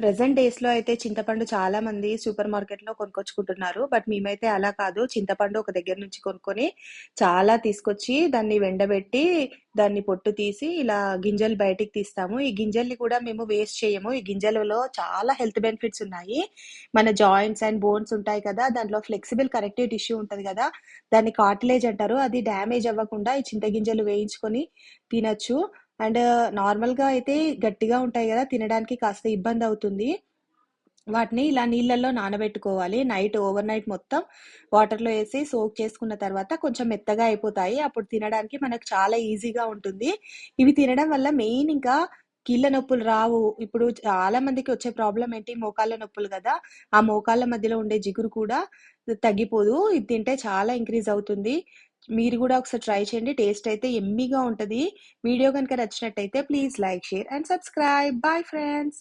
Present డేస్‌లో అయితే చింతపండు చాలా మంది సూపర్ మార్కెట్‌లో కొనుక్కొచ్చుకుంటున్నారు. బట్ మేమైతే అలా కాదు. చింతపండు ఒక దగ్గర నుంచి కొనుక్కొని చాలా తీసుకొచ్చి దాన్ని ఎండబెట్టి దాన్ని పొట్టు తీసి ఇలా గింజలు బయటికి తీస్తాము. ఈ గింజల్ని కూడా మేము వేస్ట్ చేయము. ఈ గింజలలో చాలా హెల్త్ బెనిఫిట్స్ ఉన్నాయి. మన జాయింట్స్ అండ్ బోన్స్ ఉంటాయి కదా! దాంట్లో ఫ్లెక్సిబుల్ కరెక్టివ్ టిష్యూ ఉంటుంది కదా! దాన్ని కాటిలేజ్ అంటారు. అది డ్యామేజ్ అవ్వకుండా ఈ చింత గింజలు వేయించుకొని తినొచ్చు. అండ్ uh, నార్మల్‌గా అయితే గట్టిగా ఉంటాయి కదా తినడానికి కాస్త ఇబ్బంది అవుతుంది వాటిని ఇలా నీళ్ళల్లో నానబెట్టుకోవాలి. నైట్ ఓవర్ నైట్ మొత్తం వాటర్‌లో వేసి సోక్ చేసుకున్న తర్వాత కొంచెం మెత్తగా అయిపోతాయి. అప్పుడు తినడానికి మనకు చాలా ఈజీగా ఉంటుంది. ఇవి తినడం వల్ల మెయిన్ ఇంకా కీళ్ళ నొప్పులు రావు. ఇప్పుడు చాలా మందికి వచ్చే ప్రాబ్లం ఏంటి? మోకాళ్ళ నొప్పులు కదా ఆ మోకాళ్ళ మధ్యలో ఉండే జిగురు కూడా తగ్గిపోదు. ఇది తింటే చాలా ఇంక్రీజ్ అవుతుంది. మీరు కూడా ఒకసారి ట్రై చేయండి. టేస్ట్ అయితే యమ్మీగా ఉంటది. వీడియో కనుక నచ్చినట్టయితే please like, share and subscribe. Bye friends.